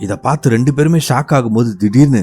இத பார்த்து ரெண்டு பேருமே ஷாக் ஆகும்போது திடீர்னு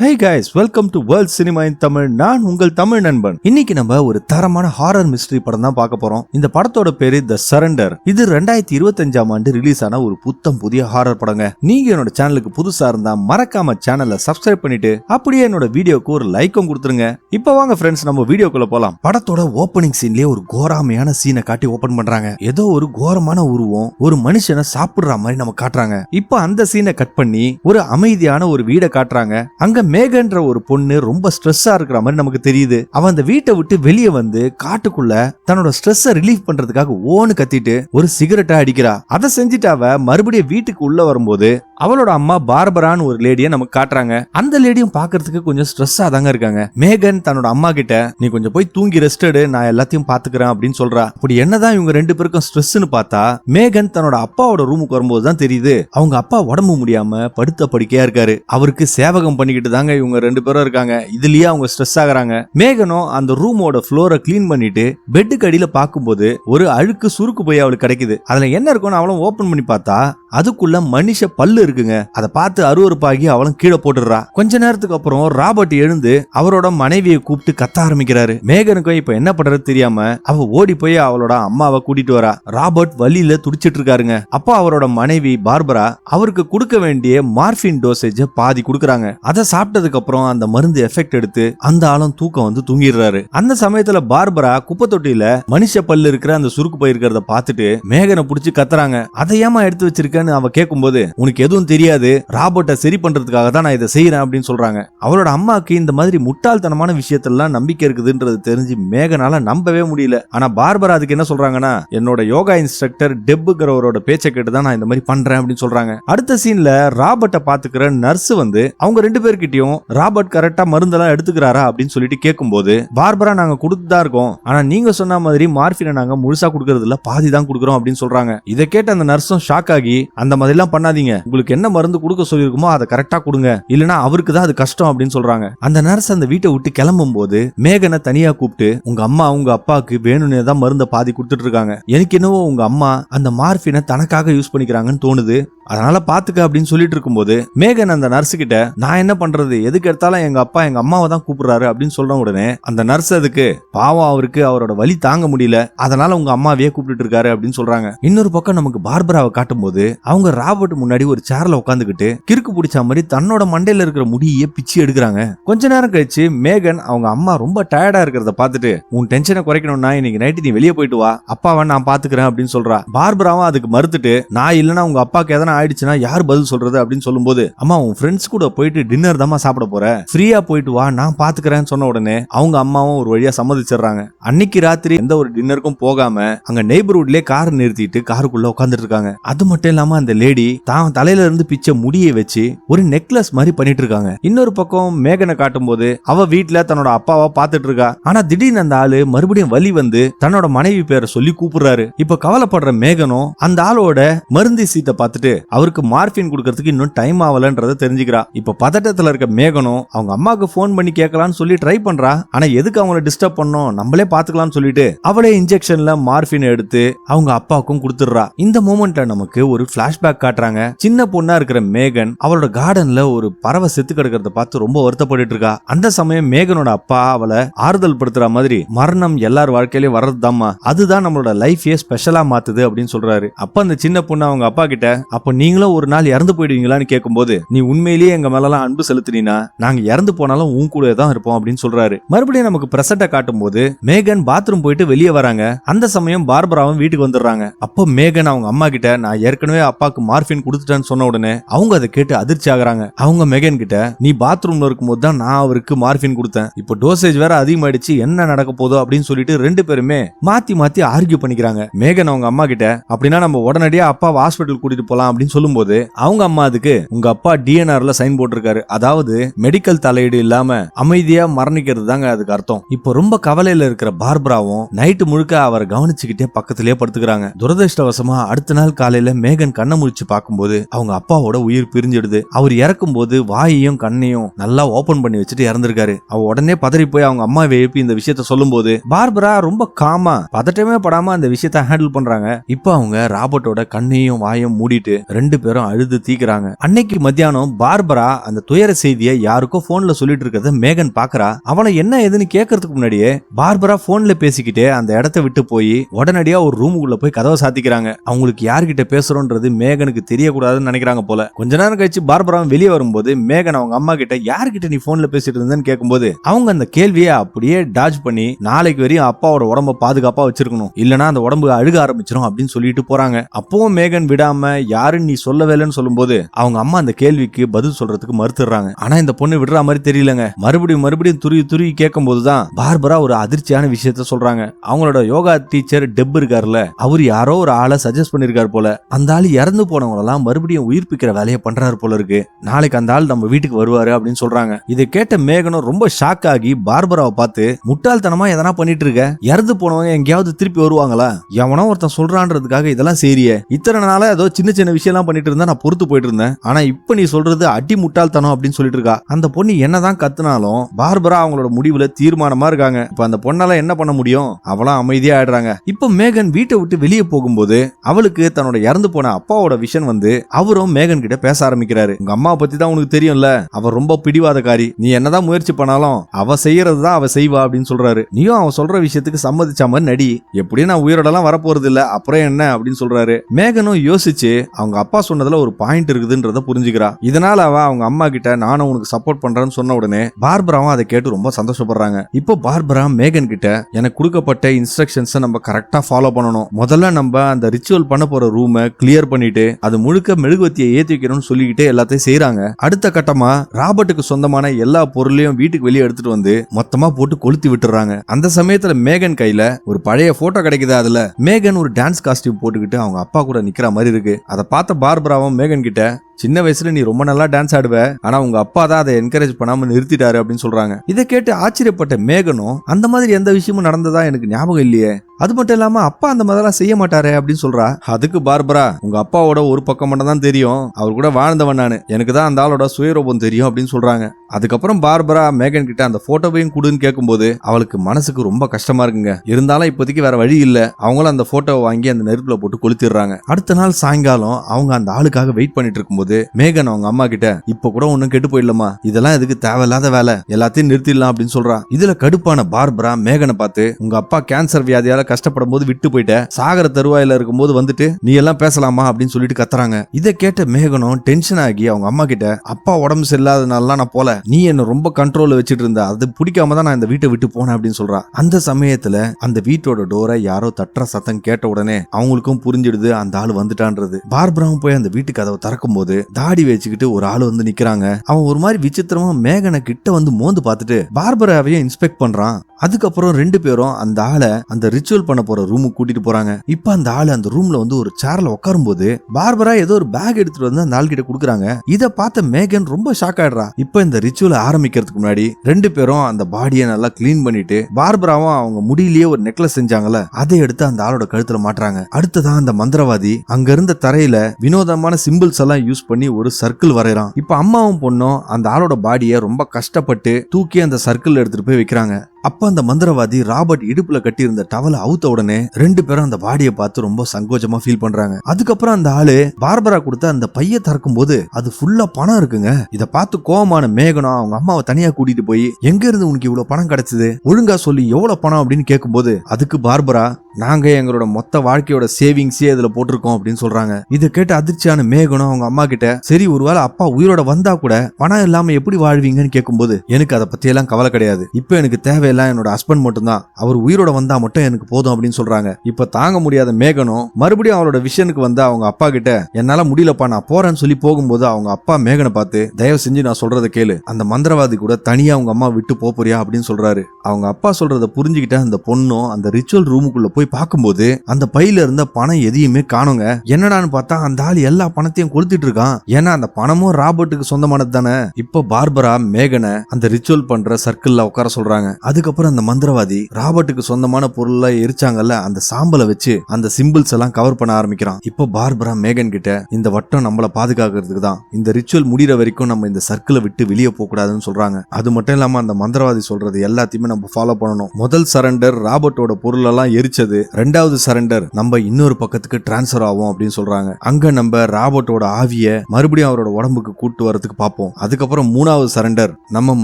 hey guys welcome to world cinema in Tamil நான் உங்கள் தமிழ் நண்பன். இன்னைக்கு நம்ம ஒரு தரமான ஹாரர் மிஸ்ட்ரி படம் தான் பார்க்க போறோம். இந்த படத்தோட பேரு த சரண்டர் இது ரெண்டாயிரத்தி இருபத்தஞ்சாம் ஆண்டு ரிலீஸ் ஆன ஒரு புத்தம் புதிய ஹாரர் படங்க. நீங்க என்னோட சேனலுக்கு புதுசா இருந்தா மறக்காம சேனலை சப்ஸ்கிரைப் பண்ணிட்டு அப்படியே என்னோட வீடியோக்கு ஒரு லைக்கும் கொடுத்துருங்க. இப்போ வாங்க ஃப்ரெண்ட்ஸ் நம்ம வீடியோக்குள்ள போலாம். படத்தோட ஓப்பனிங் சீன்லயே ஒரு கோராமையான சீனை காட்டி ஓபன் பண்றாங்க. ஏதோ ஒரு கோரமான உருவம் ஒரு மனுஷனை சாப்பிடுற மாதிரி நம்ம காட்டுறாங்க. இப்போ அந்த சீனை கட் பண்ணி ஒரு அமைதியான ஒரு வீடை காட்டுறாங்க. அங்க மேகன்ற ஒரு பொண்ணு ரொம்ப ஸ்ட்ரெஸ்ஸா இருக்கிற மாதிரி நமக்கு தெரியுது. அவன் அந்த வீட்டை விட்டு வெளியே வந்து காட்டுக்குள்ள தன்னோட ஸ்ட்ரெஸ்ஸை ரிலீஃப் பண்றதுக்காக ஓன்னு கத்திட்டு ஒரு சிகரெட்டா அடிக்கிறா. அதை செஞ்சுட்டு அவ மறுபடியும் வீட்டுக்கு உள்ள வரும்போது அவளோட அம்மா பார்பரான்னு ஒரு லேடியை நமக்கு காட்டுறாங்க. அந்த லேடியும் பாக்குறதுக்கு கொஞ்சம் ஸ்ட்ரெஸ்ஸா தாங்க இருக்காங்க. மேகன் தன்னோட அம்மா கிட்ட நீ கொஞ்சம் போய் தூங்கி ரெஸ்ட் எடு நான் எல்லாத்தையும் பாத்துக்கிறேன் அப்படின்னு சொல்றா. அப்படி என்னதான் இவங்க ரெண்டு பேருக்கும் ஸ்ட்ரெஸ்னு பார்த்தா மேகன் தன்னோட அப்பாவோட ரூமுக்கு வரும்போது தான் தெரியுது. அவங்க அப்பா உடம்பு முடியாம படுத்த படுக்கையா இருக்காரு. அவருக்கு சேவகம் பண்ணிக்கிட்டு தாங்க இவங்க ரெண்டு பேரும் இருக்காங்க. இதுலயே அவங்க ஸ்ட்ரெஸ் ஆகுறாங்க. மேகனும் அந்த ரூமோட ஃப்ளோரை கிளீன் பண்ணிட்டு பெட்டுக்கு அடியில பார்க்கும்போது ஒரு அழுக்கு சுருக்கு போய் அவளுக்கு கிடைக்குது. அதுல என்ன இருக்கும்னு அவளும் ஓபன் பண்ணி பார்த்தா அதுக்குள்ள மனுஷ பல்லு இருக்குங்க. அதை பார்த்து அருவருப்பாகி அவளும் கீழே போட்டுடுறா. கொஞ்ச நேரத்துக்கு அப்புறம் ராபர்ட் எழுந்து அவரோட மனைவியை கூப்பிட்டு கத்த ஆரம்பிக்கிறாரு. மேகனுக்கும் இப்ப என்ன பண்றது தெரியாம அவ ஓடி போய் அவளோட அம்மாவை கூட்டிட்டு வரா. ராபர்ட் வழியில துடிச்சிட்டு இருக்காருங்க. அப்போ அவரோட மனைவி பார்பரா அவருக்கு கொடுக்க வேண்டிய மார்பின் டோசேஜ பாதி கொடுக்குறாங்க. அதை சாப்பிட்டதுக்கு அப்புறம் அந்த மருந்து எஃபெக்ட் எடுத்து அந்த ஆளும் தூக்கம் வந்து தூங்கிடுறாரு. அந்த சமயத்துல பார்பரா குப்பை தொட்டியில மனுஷ பல்லு இருக்கிற அந்த சுருக்கு போயிருக்கிறத பார்த்துட்டு மேகனை புடிச்சு கத்துறாங்க. அதை ஏமா எடுத்து வச்சிருக்கேன்னு அவ கேட்கும்போது உனக்கு எதுவும் தெரியாது. ராபர்ட்டை சரி பண்றதுக்காக தான் நான் இதை செய்யறேன் அப்படின்னு சொல்றாங்க. அவளோட அம்மாக்கு இந்த மாதிரி முட்டாள்தனமான விஷயத்தெல்லாம் நம்பிக்கை இருக்குதுன்றது தெரிஞ்சு மேகனால நம்பவே முடியல. ஆனா பார்பரா அதுக்கு என்ன சொல்றாங்கன்னா என்னோட யோகா இன்ஸ்ட்ரக்டர் டெப்புங்கிறவரோட பேச்சை கேட்டு தான் நான் இந்த மாதிரி பண்றேன் அப்படின்னு சொல்றாங்க. அடுத்த சீன்ல ராபர்ட்டை பாத்துக்கிற நர்ஸ் வந்து அவங்க ரெண்டு கிட்டயும் ராபர்ட் கரெக்டா மருந்தெல்லாம் எடுத்துக்கிறாரா அப்படின்னு சொல்லிட்டு கேட்கும்போது பார்பரா நாங்க கொடுத்து தான் இருக்கோம். ஆனா நீங்க சொன்ன மாதிரி மார்பினை நாங்க முழுசா கொடுக்கறது இல்ல பாதி தான் கொடுக்குறோம் அப்படின்னு சொல்றாங்க. இதை கேட்ட அந்த நர்ஸும் ஷாக் ஆகி அந்த மாதிரி எல்லாம் பண்ணாதீங்க. உங்களுக்கு என்ன மருந்து கொடுக்க சொல்லியிருக்குமோ அதை கரெக்டா கொடுங்க. இல்லனா அவருக்கு தான் அது கஷ்டம் அப்படின்னு சொல்றாங்க. அந்த நர்ஸ் அந்த வீட்டை விட்டு கிளம்பும் போது மேகனை தனியா கூப்பிட்டு உங்க அம்மா உங்க அப்பாவுக்கு வேணும்னே தான் மருந்த பாதி கொடுத்துட்டு இருக்காங்க. எனக்கு என்னவோ உங்க அம்மா அந்த மார்பினை தனக்காக யூஸ் பண்ணிக்கிறாங்கன்னு தோணுது. அதனால பாத்துக்க அப்படின்னு சொல்லிட்டு இருக்கும்போது மேகன் அந்த நர்ஸ் கிட்ட நான் என்ன பண்றது? எதுக்கு எடுத்தாலும் எங்க அப்பா எங்க அம்மாவை தான் கூப்பிடுறாரு அப்படின்னு சொல்ற உடனே அந்த நர்ஸ் அதுக்கு பாவம் அவருக்கு அவரோட வலி தாங்க முடியல. அதனால உங்க அம்மாவையே கூப்பிட்டு இருக்காரு அப்படின்னு சொல்றாங்க. இன்னொரு பக்கம் நமக்கு பார்பராவை காட்டும் போது அவங்க ராபர்ட் முன்னாடி ஒரு சேர்ல உட்காந்துக்கிட்டு கிறுக்கு பிடிச்ச மாதிரி தன்னோட மண்டையில இருக்கிற முடியே பிச்சு எடுக்கிறாங்க. கொஞ்ச நேரம் கழிச்சு மேகன் அவங்க அம்மா ரொம்ப டயர்டா இருக்கிறத பார்த்துட்டு உன் டென்ஷனை குறைக்கணும்னா இன்னைக்கு நைட்டு நீ வெளியே போயிட்டு வா. அப்பாவை நான் பாத்துக்கிறேன் அப்படின்னு சொல்றா. பார்பராவும் அதுக்கு மறுத்துட்டு நான் இல்லைன்னா உங்க அப்பாக்கு எதனா ஆயிடுச்சுன்னா யார் பதில் சொல்றது? அப்படின்னு சொல்லும்போது அம்மா உன் ஃப்ரெண்ட்ஸ் கூட போயிட்டு டின்னர் தான் தாம்மா சாப்பிட போற? ஃப்ரீயா போயிட்டு வா நான் பாத்துக்கிறேன்னு சொன்ன உடனே அவங்க அம்மாவும் ஒரு வழியா சம்மதிச்சிடுறாங்க. அன்னைக்கு ராத்திரி எந்த ஒரு டின்னருக்கும் போகாம அங்க நெய்பர்ஹுட்லயே கார் நிறுத்திட்டு காருக்குள்ள உட்காந்துட்டு இருக்காங்க. அது மட்டும் இல்லாம அந்த லேடி தான் தலையில இருந்து பிச்ச முடியை வச்சு ஒரு நெக்லஸ் மாதிரி பண்ணிட்டு இருக்காங்க. இன்னொரு பக்கம் மேகனை காட்டும்போது அவ வீட்டுல தன்னோட அப்பாவா பாத்துட்டு இருக்கா. ஆனா திடீர்னு அந்த ஆளு மறுபடியும் வலி வந்து தன்னோட மனைவி பேரை சொல்லி கூப்பிடுறாரு. இப்ப கவலைப்படுற மேகனும் அந்த ஆளோட மருந்து சீட்டை பார்த்துட்டு அவருக்கு மார்பின் கொடுக்கறதுக்கு இன்னும் டைம் ஆகலன்றத தெரிஞ்சுக்கிறா. இப்ப பதட்டத்துல இருக்க மேகனும் அவங்க அம்மாவுக்கு ஃபோன் பண்ணி கேட்கலாம்னு சொல்லி ட்ரை பண்றா. ஆனா எதுக்கு அவங்கள டிஸ்டர்ப் பண்ணோம் நம்மளே பாத்துக்கலாம்னு சொல்லிட்டு அவளே இன்ஜெக்ஷன்ல மார்பின் எடுத்து அவங்க அப்பாவுக்கும் கொடுத்துடுறா. இந்த மூமெண்ட்ல நமக்கு ஒரு பிளாஷ்பேக் காட்டுறாங்க. சின்ன பொண்ணா இருக்கிற மேகன் அவளோட கார்டன்ல ஒரு பறவை செத்து கிடக்கிறத பார்த்து ரொம்ப வருத்தப்பட்டு இருக்கா. அந்த சமயம் மேகனோட அப்பா அவளை ஆறுதல் படுத்துற மாதிரி மரணம் எல்லார் வாழ்க்கையிலயும் வர்றதுதாம்மா. அதுதான் நம்மளோட லைஃபே ஸ்பெஷலா மாத்துது அப்படின்னு சொல்றாரு. அப்ப அந்த சின்ன பொண்ணு அவங்க அப்பா கிட்ட அப்ப நீங்களும் ஒரு நாள் இறந்து போயிடுவீங்களான்னு கேட்கும்போது நீ உண்மையிலேயே எங்க மேல அன்பு செலுத்தினா நாங்க இறந்து போனாலும் உன் கூட தான் இருப்போம் அப்படின்னு சொல்றாரு. மறுபடியும் நமக்கு பிரசட்டை காட்டும் போது மேகன் பாத்ரூம் போயிட்டு வெளியே வராங்க. அந்த சமயம் பார்பராவும் வீட்டுக்கு வந்துடுறாங்க. அப்போ மேகன் அவங்க அம்மா கிட்ட நான் ஏற்கனவே அப்பாக்கு மார்பின் கொடுத்துட்டேன்னு சொன்ன உடனே அவங்க அதை கேட்டு அதிர்ச்சி ஆகுறாங்க. அவங்க மேகன் கிட்ட நீ பாத்ரூம்ல இருக்கும்போது தான் நான் அவருக்கு மார்பின் கொடுத்தேன். இப்போ டோசேஜ் வேற அதிகமாயிடுச்சு. என்ன நடக்க போதோ? அப்படின்னு சொல்லிட்டு ரெண்டு பேருமே மாத்தி மாத்தி ஆர்கியூ பண்ணிக்கிறாங்க. மேகன் அவங்க அம்மா கிட்ட அப்படின்னா நம்ம உடனடியா அப்பா ஹாஸ்பிட்டல் கூட்டிட்டு போலாம். அப்படின்னு சொல்லும்போது அவங்க அம்மா அதுக்கு உங்க அப்பா டிஎன்ஆர்ல சைன் போட்டிருக்காரு. அதாவது அதாவது மெடிக்கல் தலையீடு இல்லாம அமைதியா மரணிக்கிறது தாங்க அதுக்கு அர்த்தம். இப்போ ரொம்ப கவலையில இருக்கிற பார்பராவும் நைட்டு முழுக்க அவரை கவனிச்சுக்கிட்டே பக்கத்திலே படுத்துக்கிறாங்க. துரதிருஷ்டவசமா அடுத்த நாள் காலையில மேகன் கண்ணை முடிச்சு பார்க்கும்போது அவங்க அப்பாவோட உயிர் பிரிஞ்சிடுது. அவர் இறக்கும் போது வாயையும் கண்ணையும் நல்லா ஓபன் பண்ணி வச்சுட்டு இறந்திருக்காரு. அவ உடனே பதறி போய் அவங்க அம்மாவை எழுப்பி இந்த விஷயத்த சொல்லும் போது பார்பரா ரொம்ப காமா பதட்டமே படாம அந்த விஷயத்த ஹேண்டில் பண்றாங்க. இப்போ அவங்க ராபர்ட்டோட கண்ணையும் வாயும் மூடிட்டு ரெண்டு பேரும் அழுது தீக்குறாங்க. அன்னைக்கு மத்தியானம் பார்பரா அந்த துயர செய்தியை யாருக்கோ போன்ல சொல்லிட்டு இருக்கிறத மேகன் பாக்குறா அவனை என்ன ஏதுன்னு கேட்கறதுக்கு முன்னாடியே பார்பரா போன்ல பேசிக்கிட்டே அந்த இடத்த விட்டு போய் உடனடியா ஒரு ரூமுக்குள்ள போய் கதவை சாத்திக்கிறாங்க. அவங்களுக்கு யார்கிட்ட பேசுறோன்றது மேகனுக்கு தெரியக்கூடாதுன்னு நினைக்கிறாங்க போல. கொஞ்ச நேரம் கழிச்சு பார்பரா வெளியே வரும்போது மேகன் அவங்க அம்மா கிட்ட யார்கிட்ட நீ போன்ல பேசிட்டு இருந்தேன்னு கேட்கும்போது அவங்க அந்த கேள்வியை அப்படியே டாஜ் பண்ணி நாளைக்கு வரையும் அப்பாவோட உடம்ப பாதுகாப்பா வச்சிருக்கணும். இல்லனா அந்த உடம்பு அழுக ஆரம்பிச்சிரும் அப்படின்னு சொல்லிட்டு போறாங்க. அப்பவும் மேகன் விடாம யாருன்னு நீ சொல்லவேலன்னு சொல்லும்போது அவங்க அம்மா அந்த கேள்விக்கு பதில் சொல்றதுக்கு மறுத்துறாங்க ஆனா இந்த பொண்ணு விடுற மாதிரி தெரியலங்க. மறுபடியும் மறுபடியும் துருவி துருவி கேட்கும் போதுதான் பார்பரா ஒரு அதிர்ச்சியான விஷயத்த சொல்றாங்க. அவங்களோட யோகா டீச்சர் டெப் இருக்காருல்ல அவர் யாரோ ஒரு ஆளை சஜஸ்ட் பண்ணிருக்காரு போல. அந்த ஆள் இறந்து போனவங்களெல்லாம் மறுபடியும் உயிர்ப்பிக்கிற வேலையை பண்றாரு போல இருக்கு. நாளைக்கு அந்த ஆள் நம்ம வீட்டுக்கு வருவாரு அப்படின்னு சொல்றாங்க. இதை கேட்ட மேகனும் ரொம்ப ஷாக் ஆகி பார்பராவை பார்த்து முட்டாள்தனமா எதனா பண்ணிட்டு இருக்க இறந்து போனவங்க எங்கேயாவது திருப்பி வருவாங்களா? எவனோ ஒருத்தன் சொல்றான்றதுக்காக இதெல்லாம் சரியே இத்தனை நாளா ஏதோ சின்ன சின்ன விஷயம்லாம் பண்ணிட்டு இருந்தா நான் பொறுத்து போயிட்டு இருந்தேன். ஆனா இப்ப நீ சொல்றது அடி முட்டாள்தனம் அப்படின்னு சொல்லி சொல்லிட்டு இருக்கா அந்த பொண்ணு என்னதான் கத்துனாலும் பார்பரா அவங்களோட முடிவுல தீர்மானமா இருக்காங்க. இப்ப அந்த பொண்ணால என்ன பண்ண முடியும்? அவளாம் அமைதியா ஆயிடுறாங்க. இப்ப மேகன் வீட்டை விட்டு வெளியே போகும்போது அவளுக்கு தன்னோட இறந்து போன அப்பாவோட விஷன் வந்து அவரும் மேகன் கிட்ட பேச ஆரம்பிக்கிறாரு. உங்க அம்மா பத்தி தான் உனக்கு தெரியும்ல? அவ ரொம்ப பிடிவாதக்காரி. நீ என்னதான் முயற்சி பண்ணாலும் அவ செய்யறது தான் அவ செய்வா அப்படின்னு சொல்றாரு. நீயும் அவன் சொல்ற விஷயத்துக்கு சம்மதிச்ச மாதிரி நடி. எப்படியும் நான் உயிரோடலாம் வரப்போறது இல்ல அப்புறம் என்ன அப்படின்னு சொல்றாரு. மேகனும் யோசிச்சு அவங்க அப்பா சொன்னதுல ஒரு பாயிண்ட் இருக்குதுன்றத புரிஞ்சுக்கிறா. இதனால அவ அவங்க அம்மா கிட்ட நான் உனக்கு சப்போர்ட் பண்றேன்னு சொன்ன உடனே பார்பராவும் அதை கேட்டு ரொம்ப சந்தோஷப்படுறாங்க. இப்போ பார்பரா மேகன் கிட்ட எனக்கு கொடுக்கப்பட்ட இன்ஸ்ட்ரக்ஷன்ஸை நம்ம கரெக்டா ஃபாலோ பண்ணணும். முதல்ல நம்ம அந்த ரிச்சுவல் பண்ண போற ரூமை கிளியர் பண்ணிட்டு அது முழுக்க மெழுகுவத்தியை ஏத்தி வைக்கணும்னு சொல்லிக்கிட்டு எல்லாத்தையும் செய்யறாங்க அடுத்த கட்டமா ராபர்ட்டுக்கு சொந்தமான எல்லா பொருளையும் வீட்டுக்கு வெளியே எடுத்துட்டு வந்து மொத்தமா போட்டு கொளுத்தி விட்டுறாங்க. அந்த சமயத்துல மேகன் கையில ஒரு பழைய போட்டோ கிடைக்குது அதுல? மேகன் ஒரு டான்ஸ் காஸ்டியூம் போட்டுக்கிட்டு அவங்க அப்பா கூட நிக்கிற மாதிரி இருக்கு. அதை பார்த்த பார்பராவும் மேகன் கிட்ட சின்ன வயசுல நீ ரொம்ப நல்லா டான்ஸ் ஆடுவ ஆனா உங்க அப்பா தான் அதை என்கரேஜ் பண்ணாம நிறுத்திட்டாரு அப்படின்னு சொல்றாங்க. இதை கேட்டு ஆச்சரியப்பட்ட மேகனும் அந்த மாதிரி எந்த விஷயமும் நடந்ததா எனக்கு ஞாபகம் இல்லையே. அது மட்டும் இல்லாம அப்பா அந்த மாதிரிலாம் செய்ய மாட்டாரே அப்படின்னு சொல்றா. அதுக்கு பார்பரா உங்க அப்பாவோட ஒரு பக்கம் மட்டும் தான் தெரியும். அவர் கூட வாழ்ந்தவன் நானு. எனக்கு தான் அந்த ஆளோட சுயரூபம் தெரியும் அப்படின்னு சொல்றாங்க. அதுக்கப்புறம் பார்பரா மேகன் கிட்ட அந்த போட்டோவையும் கொடுன்னு கேட்கும்போது அவளுக்கு மனசுக்கு ரொம்ப கஷ்டமா இருக்குங்க. இருந்தாலும் இப்போதைக்கு வேற வழி இல்ல. அவங்களும் அந்த போட்டோவை வாங்கி அந்த நெருப்புல போட்டு கொளுத்திடுறாங்க. அடுத்த நாள் சாயங்காலம் அவங்க அந்த ஆளுக்காக வெயிட் பண்ணிட்டு இருக்கும்போது மேகன் அவங்க அம்மா கிட்ட இப்ப கூட ஒன்னும் கெட்டு போயிடலாமா இதெல்லாம் எதுக்கு தேவையில்லாத வேலை. எல்லாத்தையும் நிறுத்திடலாம் அப்படின்னு சொல்றா. இதுல கடுப்பான பார்பரா மேகனை பார்த்து உங்க அப்பா கேன்சர் வியாதியால கஷ்டப்படும் போது விட்டு போயிட்ட. சாகர தருவாயில இருக்கும்போது வந்துட்டு நீ எல்லாம் பேசலாமா? அப்படின்னு சொல்லிட்டு கத்துறாங்க. இதை கேட்ட மேகனும் டென்ஷன் ஆகி அவங்க அம்மா கிட்ட அப்பா உடம்பு சரியில்லாதனால நான் போல. நீ என்ன ரொம்ப கண்ட்ரோல்ல வச்சுட்டு இருந்த. அது பிடிக்காம தான் நான் இந்த வீட்டை விட்டு போனேன் அப்படின்னு சொல்றா. அந்த சமயத்துல அந்த வீட்டோட டோரை யாரோ தட்டுற சத்தம் கேட்ட உடனே அவங்களுக்கும் புரிஞ்சிடுது அந்த ஆள் வந்துட்டான்றது. பார்பராவும் போய் அந்த வீட்டு கதவை திறக்கும் போது தாடி வச்சுக்கிட்டு ஒரு ஆள் வந்து நிக்கிறாங்க. அவன் ஒரு மாதிரி விசித்திரமா மேகனை கிட்ட வந்து மோந்து பார்த்துட்டு பார்பராவையும் இன்ஸ்பெக்ட் பண்றான். அதுக்கப்புறம் ரெண்டு பேரும் அந்த ஆளை அந்த ரிச்சுவல் பண்ண போற ரூமுக்கு கூட்டிட்டு போறாங்க. இப்ப அந்த ஆள் அந்த ரூம்ல வந்து ஒரு சேர்ல உட்காரும் போது பார்பரா ஏதோ ஒரு பேக் எடுத்துட்டு வந்து அந்த ஆள் கிட்ட கொடுக்குறாங்க. இத பார்த்த மேகன் ரொம்ப ஷாக் ஆயிடுறா. இப்ப இந்த ரிச்சுவல் ஆரம்பிக்கிறதுக்கு முன்னாடி ரெண்டு பேரும் அந்த பாடியை நல்லா கிளீன் பண்ணிட்டு பார்பராவும் அவங்க முடியிலேயே ஒரு நெக்லஸ் செஞ்சாங்கல்ல அதை எடுத்து அந்த ஆளோட கழுத்துல மாட்டுறாங்க. அடுத்ததான் அந்த மந்திரவாதி அங்க இருந்த தரையில வினோதமான சிம்பிள்ஸ் எல்லாம் யூஸ் பண்ணி ஒரு சர்க்கிள் வரைகிறான் இப்ப அம்மாவும் பொண்ணும் அந்த ஆளோட பாடியை ரொம்ப கஷ்டப்பட்டு தூக்கி அந்த சர்க்கிள் எடுத்துட்டு போய் வைக்கிறாங்க. அப்ப அந்த மந்திரவாதி ராபர்ட் இடுப்புல கட்டி இருந்த டவலை அவுத்த உடனே ரெண்டு பேரும் அந்த பாடியை பார்த்து ரொம்ப சங்கோஜமா ஃபீல் பண்றாங்க. அதுக்கப்புறம் அந்த ஆளு பார்பரா கொடுத்த அந்த பைய திறக்கும் போது அது ஃபுல்லா பணம் இருக்குங்க. இத பார்த்து கோவமான மேகனம் அவங்க அம்மாவை தனியா கூட்டிட்டு போய் எங்க இருந்து உனக்கு இவ்வளவு பணம் கிடைச்சது? ஒழுங்கா சொல்லி எவ்வளவு பணம்? அப்படின்னு கேட்கும்போது அதுக்கு பார்பரா நாங்க எங்களோட மொத்த வாழ்க்கையோட சேவிங்ஸே இதுல போட்டிருக்கோம் அப்படின்னு சொல்றாங்க. இதை கேட்டு அதிர்ச்சியான மேகனும் அவங்க அம்மா கிட்ட சரி ஒருவேளை அப்பா உயிரோட வந்தா கூட பணம் இல்லாம எப்படி வாழ்வீங்கன்னு கேட்கும்போது எனக்கு அதை பத்தி எல்லாம் கவலை கிடையாது. இப்போ எனக்கு தேவையில்ல எல்லாம் என்னோட ஹஸ்பண்ட் மட்டும்தான். அவர் உயிரோட வந்தா மட்டும் எனக்கு போதும் அப்படின்னு சொல்றாங்க. இப்ப தாங்க முடியாத மேகனும் மறுபடியும் அவளோட விஷனுக்கு வந்து அவங்க அப்பா கிட்ட என்னால முடியலப்பா நான் போறேன்னு சொல்லி போகும்போது அவங்க அப்பா மேகனை பார்த்து தயவு செஞ்சு நான் சொல்றதை கேளு. அந்த மந்திரவாதி கூட தனியா அவங்க அம்மா விட்டு போறியா அப்படின்னு சொல்றாரு. அவங்க அப்பா சொல்றத புரிஞ்சுக்கிட்ட அந்த பொண்ணும் அந்த ரிச்சுவல் ரூமுக்குள்ள போய் பார்க்கும்போது அந்த பையில இருந்த பணம் எதையுமே காணுங்க. என்னடான்னு பார்த்தா அந்த ஆள் எல்லா பணத்தையும் கொளுத்திட்டு இருக்கான். ஏன்னா அந்த பணமும் ராபர்ட்டுக்கு சொந்தமானது தானே. இப்போ பார்பரா மேகனை அந்த ரிச்சுவல் பண்ற சர்க்கிள்ல உட்கார சொல்றாங்க. அதுக்கப்புறம் அந்த மந்திரவாதி ராபர்ட்டுக்கு சொந்தமான பொருள்லாம் எரிச்சாங்கல்ல அந்த சாம்பலை வச்சு அந்த சிம்பிள்ஸ் எல்லாம் கவர் பண்ண ஆரம்பிக்கிறான். இப்போ பார்பரா மேகன் கிட்ட இந்த வட்டம் நம்மளை பாதுகாக்கிறதுக்கு தான். இந்த ரிச்சுவல் முடிகிற வரைக்கும் நம்ம இந்த சர்க்கிளை விட்டு வெளியே போகக்கூடாதுன்னு சொல்றாங்க. அது மட்டும் இல்லாம அந்த மந்திரவாதி சொல்றது எல்லாத்தையுமே நம்ம ஃபாலோ பண்ணணும். முதல் சரண்டர் ராபர்ட்டோட பொருளெல்லாம் எரிச்சது ரெண்டாவது சரண்டர் நம்ம இன்னொரு பக்கத்துக்கு டிரான்ஸ்ஃபர் ஆகும் அப்படின்னு சொல்றாங்க. அங்க நம்ம ராபர்ட்டோட ஆவிய மறுபடியும் அவரோட உடம்புக்கு கூட்டு வரதுக்கு பார்ப்போம். அதுக்கப்புறம் மூணாவது சரண்டர் நம்ம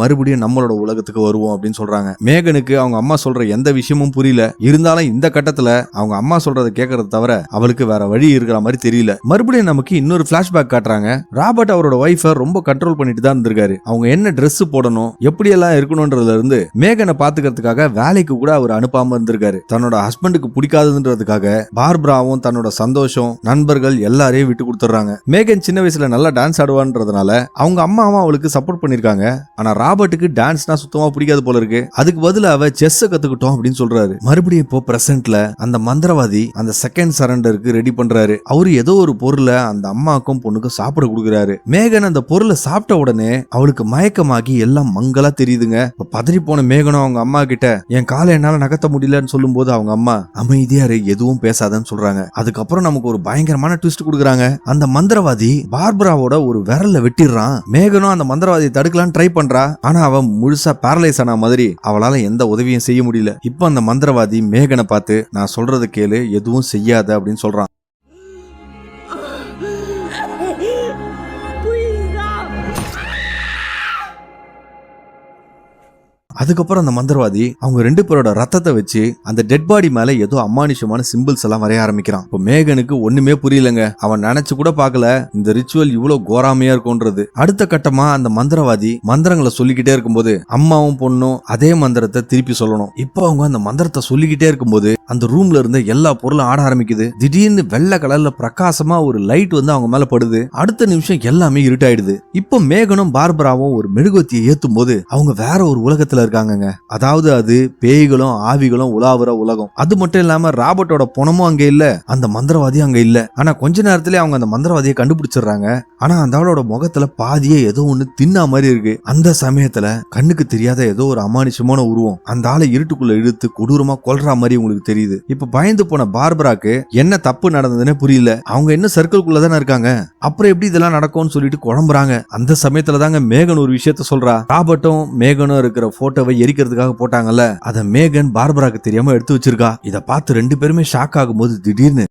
மறுபடியும் நம்மளோட உலகத்துக்கு வருவோம் அப்படின்னு சொல்றாங்க. மேகனுக்கு அவங்க அம்மா சொல்ற எந்த விஷயமும் புரியல. இருந்தாலும் இந்த கட்டத்துல அவங்க அம்மா சொல்றத கேட்கறத தவிர அவளுக்கு வேற வழி இருக்கிற மாதிரி தெரியல. மறுபடியும் நமக்கு இன்னொரு பிளாஷ்பேக் காட்டுறாங்க. ராபர்ட் அவரோட ஒய்ஃபை ரொம்ப கண்ட்ரோல் பண்ணிட்டு தான் இருந்திருக்காரு. அவங்க என்ன ட்ரெஸ் போடணும் எப்படி எல்லாம் இருக்கணும்ன்றதுல இருந்து மேகனை பாத்துக்கிறதுக்காக வேலைக்கு கூட அவர் அனுப்பாம இருந்திருக்காரு. தன்னோட ஹஸ்பண்டுக்கு பிடிக்காதுன்றதுக்காக பார்பராவும் தன்னோட சந்தோஷம் நண்பர்கள் எல்லாரையும் விட்டு கொடுத்துறாங்க மேகன் சின்ன வயசுல நல்லா டான்ஸ் ஆடுவான்றதுனால அவங்க அம்மாவும் அவளுக்கு சப்போர்ட் பண்ணிருக்காங்க. ஆனா ராபர்ட்டுக்கு டான்ஸ்னா சுத்தமா பிடிக்காது போல இருக்கு. அதுக்கு பதிலா அவ செஸ் கத்துக்கிட்டோம் அப்படின்னு சொல்றாரு. மறுபடியும் இப்போ பிரசன்ட்ல அந்த மந்திரவாதி அந்த செகண்ட் சரண்டருக்கு ரெடி பண்றாரு. அவரு ஏதோ ஒரு பொருளை அந்த அம்மாக்கும் பொண்ணுக்கும் சாப்பிட கொடுக்குறாரு. மேகன் அந்த பொருளை சாப்பிட்ட உடனே அவளுக்கு மயக்கமாகி எல்லாம் மங்களா தெரியுதுங்க. இப்ப பதறி போன மேகனும் அவங்க அம்மா கிட்ட என் காலை என்னால நகர்த்த முடியலன்னு சொல்லும் போது அவங்க அம்மா அமைதியா எதுவும் பேசாதன்னு சொல்றாங்க. அதுக்கப்புறம் நமக்கு ஒரு பயங்கரமான ட்விஸ்ட் கொடுக்குறாங்க. அந்த மந்திரவாதி பார்பராவோட ஒரு விரல்ல வெட்டிடுறான். மேகனும் அந்த மந்திரவாதியை தடுக்கலான்னு ட்ரை பண்றா. ஆனா அவன் முழுசா பேரலைஸ் ஆன மாதிரி அவளால எந்த உதவியும் செய்ய முடியல. இப்போ அந்த மந்திரவாதி மேகனை பார்த்து நான் சொல்றது கேளு எதுவும் செய்யாத அப்படின்னு சொல்றான். அதுக்கப்புறம் அந்த மந்திரவாதி அவங்க ரெண்டு பேரோட ரத்தத்தை வச்சு அந்த டெட் பாடி மேல ஏதோ அமானுஷமான சிம்பிள்ஸ் எல்லாம் வரைய ஆரம்பிக்கிறான். இப்போ மேகனுக்கு ஒண்ணுமே புரியலங்க. அவன் நினைச்சு கூட பார்க்கல. இந்த ரிச்சுவல் இவ்வளவு கோராமையா இருக்கும்ன்றது. அடுத்த கட்டமா அந்த மந்திரவாதி மந்திரங்களை சொல்லிக்கிட்டே இருக்கும்போது அம்மாவும் பொண்ணும் அதே மந்திரத்தை திருப்பி சொல்லணும். இப்போ அவங்க அந்த மந்திரத்தை சொல்லிக்கிட்டே இருக்கும்போது அந்த ரூம்ல இருந்த எல்லா பொருளும் ஆட ஆரம்பிக்குது. திடீர்னு வெள்ளை கலர்ல பிரகாசமா ஒரு லைட் வந்து அவங்க மேல படுது. அடுத்த நிமிஷம் எல்லாமே இருட்டாயிடுது. இப்போ மேகனும் பார்பராவும் ஒரு மெழுகுவத்தியை ஏத்தும் போது அவங்க வேற ஒரு உலகத்துல இருக்காங்கங்க. அதாவது அது பேய்களும் ஆவிகளும் உலாவுற உலகம். அது மட்டும் இல்லாம ராபர்ட்டோட பணமும் அங்க இல்ல. அந்த மந்திரவாதியும் அங்க இல்ல. ஆனா கொஞ்ச நேரத்திலே அவங்க அந்த மந்திரவாதியை கண்டுபிடிச்சிடுறாங்க. ஆனா அந்த அவளோட முகத்துல பாதியே ஏதோ ஒண்ணு தின்னா மாதிரி இருக்கு. அந்த சமயத்துல கண்ணுக்கு தெரியாத ஏதோ ஒரு அமானுஷமான உருவம் அந்த ஆளை இருட்டுக்குள்ள இழுத்து கொடூரமா கொல்ற மாதிரி உங்களுக்கு தெரியுது. இப்ப பயந்து போன பார்பராக்கு என்ன தப்பு நடந்ததுன்னே புரியல. அவங்க என்ன சர்க்கிள்குள்ள தானே இருக்காங்க? அப்புறம் எப்படி இதெல்லாம் நடக்கும்னு சொல்லிட்டு குழம்புறாங்க? அந்த சமயத்துல தாங்க மேகன் ஒரு விஷயத்த சொல்றா. ராபர்ட்டும் மேகனும் இருக்கிற போட்டோவை எரிக்கிறதுக்காக போட்டாங்கல்ல. அதை மேகன் பார்பராக்கு தெரியாம எடுத்து வச்சிருக்கா. இதை பார்த்து ரெண்டு பேருமே ஷாக் ஆகும்போது திடீர்னு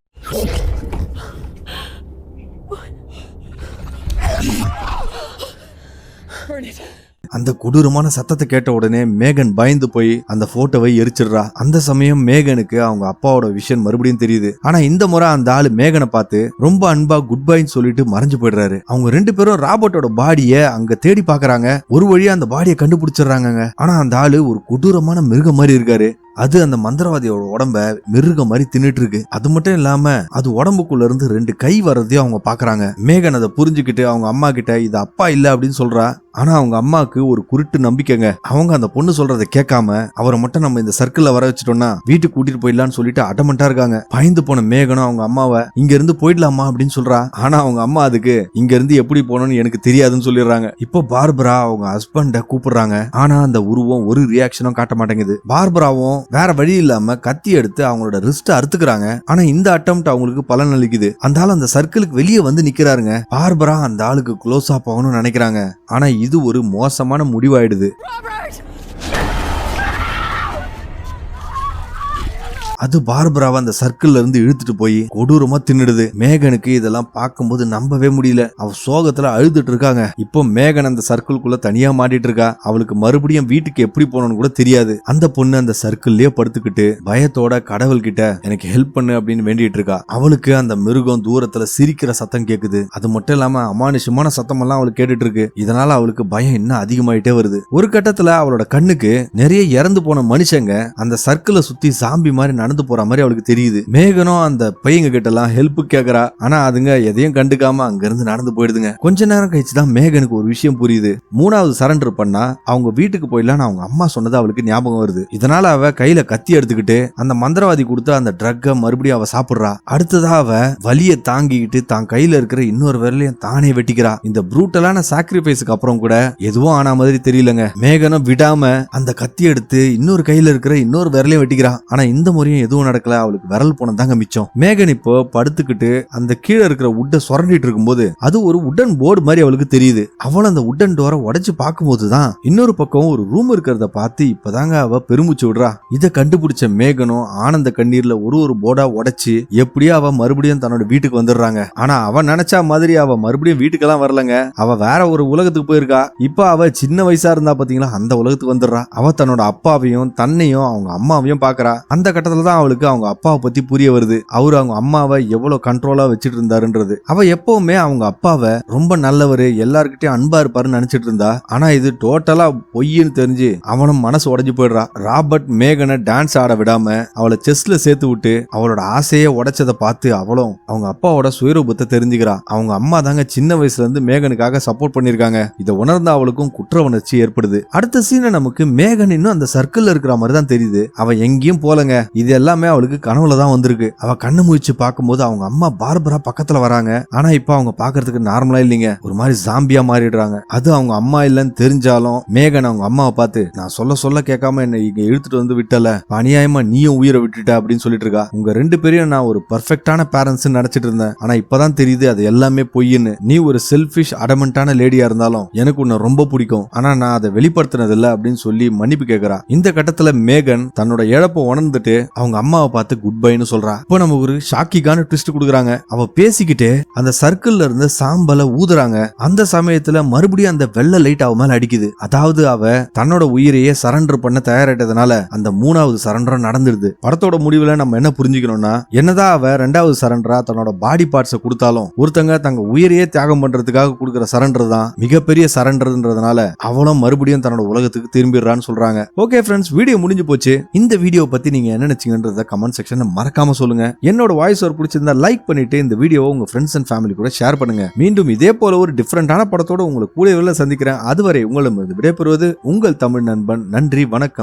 அந்த கொடூரமான சத்தத்தை கேட்ட உடனே மேகன் பயந்து போய் அந்த போட்டோவை எரிச்சிடுறா. அந்த சமயம் மேகனுக்கு அவங்க அப்பாவோட விஷன் மறுபடியும் தெரியுது. ஆனா இந்த முறை அந்த ஆளு மேகனை பார்த்து ரொம்ப அன்பா குட் பைன்னு சொல்லிட்டு மறைஞ்சு போயிடுறாரு. அவங்க ரெண்டு பேரும் ராபர்ட்டோட பாடிய அங்க தேடி பாக்குறாங்க ஒரு வழியா அந்த பாடியை கண்டுபிடிச்சிடுறாங்க ஆனா அந்த ஆளு ஒரு கொடூரமான மிருகம் மாதிரி இருக்காரு. அது அந்த மந்திரவாதியோட உடம்ப மிருகம் மாதிரி தின்னுட்டு இருக்கு அது மட்டும் இல்லாம அது உடம்புக்குள்ள இருந்து ரெண்டு கை வர்றதையும் அவங்க பாக்குறாங்க மேகன் அதை புரிஞ்சுக்கிட்டு அவங்க அம்மா கிட்ட இது அப்பா இல்ல அப்படின்னு சொல்றா. ஆனா அவங்க அம்மாவுக்கு ஒரு குருட்டு நம்பிக்கைங்க. அவங்க அந்த பொண்ணு சொல்றதை கேட்காம அவரை மட்டும் நம்ம இந்த சர்க்கிள்ல வர வச்சுட்டோம்னா வீட்டுக்கு கூட்டிட்டு போயிடலாம்னு சொல்லிட்டு அடமண்டா இருக்காங்க. பயந்து போன மேகனும் அவங்க அம்மாவை இங்க இருந்து போயிடலாமா? அப்படின்னு சொல்றா. ஆனா அவங்க அம்மா அதுக்கு இங்க இருந்து எப்படி போகணும்னு எனக்கு தெரியாதுன்னு சொல்லிடுறாங்க. இப்போ பார்பரா அவங்க ஹஸ்பண்ட கூப்பிடுறாங்க. ஆனா அந்த உருவம் ஒரு ரியாக்ஷனும் காட்ட மாட்டேங்குது. பார்பராவும் வேற வழி இல்லாம கத்தி எடுத்து அவங்களோட ரிஸ்ட் அறுத்துக்கிறாங்க. ஆனா இந்த அட்டம் அவங்களுக்கு பலன் அளிக்குது. அந்த ஆள் அந்த சர்க்கிளுக்கு வெளியே வந்து நிக்கிறாருங்க. பார்பரா அந்த ஆளுக்கு க்ளோஸ் ஆப் போகணும்னு நினைக்கிறாங்க. ஆனா இது ஒரு மோசமான முடிவாயிடுது. அது பார்பராவை அந்த சர்க்கிள்ல இருந்து இழுத்துட்டு போய் கொடூரமா தின்னுடுது. மேகனுக்கு இதெல்லாம் பார்க்கும்போது நம்பவே முடியல. அவ சோகத்துல அழுதுட்டு இருக்காங்க. இப்போ மேகன் அந்த சர்க்கிள்குள்ள தனியா மாட்டிட்டு இருக்கா. அவளுக்கு மறுபடியும் வீட்டுக்கு எப்படி போனோம்னு கூட தெரியாது. அந்த பொண்ணு அந்த சர்க்கிள்லயே படுத்துக்கிட்டு பயத்தோட கடவுள் கிட்ட எனக்கு ஹெல்ப் பண்ணு அப்படின்னு வேண்டிட்டு இருக்கா. அவளுக்கு அந்த மிருகம் தூரத்துல சிரிக்கிற சத்தம் கேக்குது. அது மட்டும் இல்லாம அமானுஷமான சத்தம் எல்லாம் அவளுக்கு கேட்டுட்டு இருக்கு. இதனால அவளுக்கு பயம் இன்னும் அதிகமாயிட்டே வருது. ஒரு கட்டத்துல அவளோட கண்ணுக்கு நிறைய இறந்து போன மனுஷங்க அந்த சர்க்கிளை சுத்தி சாம்பி மாதிரி நடந்து போற மாதிரி அவளுக்கு தெரியுது. மேகனும் அந்த பையங்க கிட்ட எல்லாம் ஹெல்ப் கேக்குறா. ஆனா அதுங்க எதையும் கண்டுக்காம அங்க இருந்து நடந்து போயிடுதுங்க. கொஞ்ச நேரம் கழிச்சு தான் மேகனுக்கு ஒரு விஷயம் புரியுது. மூணாவது சரண்டர் பண்ணா அவங்க வீட்டுக்கு போயிடலாம்னு அவங்க அம்மா சொன்னது அவளுக்கு ஞாபகம் வருது. இதனால அவ கையில கத்தி எடுத்துக்கிட்டு அந்த மந்திரவாதி கொடுத்த அந்த ட்ரக்க மறுபடியும் அவ சாப்பிடுறா. அடுத்ததா அவ வலிய தாங்கிக்கிட்டு தான் கையில இருக்கிற இன்னொரு விரலையும் தானே வெட்டிக்கிறா. இந்த ப்ரூட்டலான சாக்ரிஃபைஸுக்கு அப்புறம் கூட எதுவும் ஆனா மாதிரி தெரியலங்க. மேகனும் விடாம அந்த கத்தி எடுத்து இன்னொரு கையில இருக்கிற இன்னொரு விரலையும் வெட்டிக்கிறா. ஆனா இந்த முறையும் எதுவும் நடக்கல. அவளுக்கு விரல் போன தாங்க மிச்சம். மேகன் இப்போ படுத்துக்கிட்டு அந்த கீழே இருக்கிற உட்டை சுரண்டிட்டு இருக்கும்போது அது ஒரு உடன் போர்டு மாதிரி அவளுக்கு தெரியுது. அவள் அந்த உடன் டோரை உடைச்சு பார்க்கும்போது தான் இன்னொரு பக்கம் ஒரு ரூம் இருக்கிறத பார்த்து இப்பதாங்க அவ பெருமூச்சு விடுறா. இதை கண்டுபிடிச்ச மேகனும் ஆனந்த கண்ணீர்ல ஒரு ஒரு போர்டா உடைச்சு எப்படியோ அவ மறுபடியும் தன்னோட வீட்டுக்கு வந்துடுறாங்க. ஆனா அவ நினைச்சா மாதிரி அவ மறுபடியும் வீட்டுக்கெல்லாம் வரலங்க. அவ வேற ஒரு உலகத்துக்கு போயிருக்கா. இப்ப அவ சின்ன வயசா இருந்தா பாத்தீங்களா அந்த உலகத்துக்கு வந்துடுறா. அவ தன்னோட அப்பாவையும் தன்னையும் அவங்க அம்மாவையும் பாக்குறா. அந்த கட்டத்துல தான் அவளுக்கு அவங்க அப்பாவை பத்தி புரிய வருது. அவரு அவங்க அம்மாவை எவ்வளவு கண்ட்ரோலா வச்சுட்டு இருந்தாருன்றது அவ எப்பவுமே அவங்க அப்பாவை ரொம்ப நல்லவர் எல்லாருக்கிட்டையும் அன்பா இருப்பாருன்னு நினைச்சிட்டு இருந்தா. ஆனா இது டோட்டலா பொய்ன்னு தெரிஞ்சு அவனும் மனசு உடஞ்சு போயிடுறா. ராபர்ட் மேகனை டான்ஸ் ஆட விடாம அவளை செஸ்ல சேர்த்து விட்டு அவளோட ஆசையை உடைச்சதை பார்த்து அவளும் அவங்க அப்பாவோட சுயரூபத்தை தெரிஞ்சுக்கிறா. அவங்க அம்மா தாங்க சின்ன வயசுல இருந்து மேகனுக்காக சப்போர்ட் பண்ணிருக்காங்க இதை உணர்ந்த அவளுக்கும் குற்ற உணர்ச்சி ஏற்படுது. அடுத்த சீனை நமக்கு மேகன் இன்னும் அந்த சர்க்கிள் இருக்கிற மாதிரி தான் தெரியுது. அவ எங்கேயும் போலங்க. இது எல்லாமே அவளுக்கு கனவுல தான் வந்திருக்கு. அவ கண்ணு முழிச்சு பார்க்கும்போது அவங்க அம்மா பார்பரா பக்கத்துல வராங்க. ஆனா இப்ப அவங்க பாக்குறதுக்கு நார்மலா இல்லைங்க. ஒரு மாதிரி ஜாம்பியா மாறிடுறாங்க. அது அவங்க அம்மா இல்லைன்னு தெரிஞ்சாலும் மேகன் அவங்க அம்மாவை பார்த்து நான் சொல்ல சொல்ல கேட்காம என்ன இங்க இழுத்துட்டு வந்து விட்டல. அநியாயமா நீயும் உயிரை விட்டுட்ட அப்படின்னு சொல்லிட்டு இருக்கா. உங்க ரெண்டு பேரையும் நான் ஒரு பர்ஃபெக்டான பேரண்ட்ஸ் நினைச்சிட்டு இருந்தேன். ஆனா இப்பதான் தெரியுது அது எல்லாமே பொய்ன்னு. நீ ஒரு செல்ஃபிஷ் அடமெண்டான லேடியா இருந்தாலும் எனக்கு உன்னை ரொம்ப பிடிக்கும். ஆனா நான் அதை வெளிப்படுத்தினது இல்லை அப்படின்னு சொல்லி மன்னிப்பு கேக்குறா இந்த கட்டத்துல மேகன் தன்னோட இழப்பை உணர்ந்துட்டு அவங்க அம்மாவை பார்த்து குட் பைன்னு சொல்றா. இப்போ நம்ம ஒரு ஷாக்கிக்கான ட்விஸ்ட் கொடுக்குறாங்க. அவ பேசிக்கிட்டே அந்த சர்க்கிள்ல இருந்து சாம்பலை ஊதுறாங்க. அந்த சமயத்துல மறுபடியும் அந்த வெள்ளை லைட் அவ மேல அடிக்குது. அதாவது அவ தன்னோட உயிரையே சரண்டர் பண்ண தயாரிட்டதுனால அந்த மூணாவது சரண்டரும் நடந்துடுது படத்தோட முடிவுல நம்ம என்ன புரிஞ்சுக்கணும்னா என்னதான் அவ ரெண்டாவது சரண்டரா தன்னோட பாடி பார்ட்ஸை கொடுத்தாலும் ஒருத்தங்க தங்க உயிரையே தியாகம் பண்றதுக்காக கொடுக்குற சரண்டர் தான் மிகப்பெரிய சரண்டர்ன்றதுனால அவளும் மறுபடியும் தன்னோட உலகத்துக்கு திரும்பிடுறான்னு சொல்றாங்க. ஓகே ஃப்ரெண்ட்ஸ் வீடியோ முடிஞ்சு போச்சு. இந்த வீடியோ பத்தி நீங்க என்ன நினைச்சீங்கன்றத கமெண்ட் செக்ஷன்ல மறக்காம சொல்லுங்க. என்னோட வாய்ஸ் ஒரு பிடிச்சிருந்தா லைக் பண்ணிட்டு இந்த வீடியோவை உங்க ஃப்ரெண்ட்ஸ் அண்ட் ஃபேமிலி கூட ஷேர் பண்ணுங்க. மீண்டும் இதே போல ஒரு டிஃப்ரெண்டான படத்தோட உங்களை கூடிய சந்திக்கிறேன். அதுவரை உங்களும் விடைபெறுவது உங்கள் தமிழ் நண்பன். நன்றி வணக்கம்.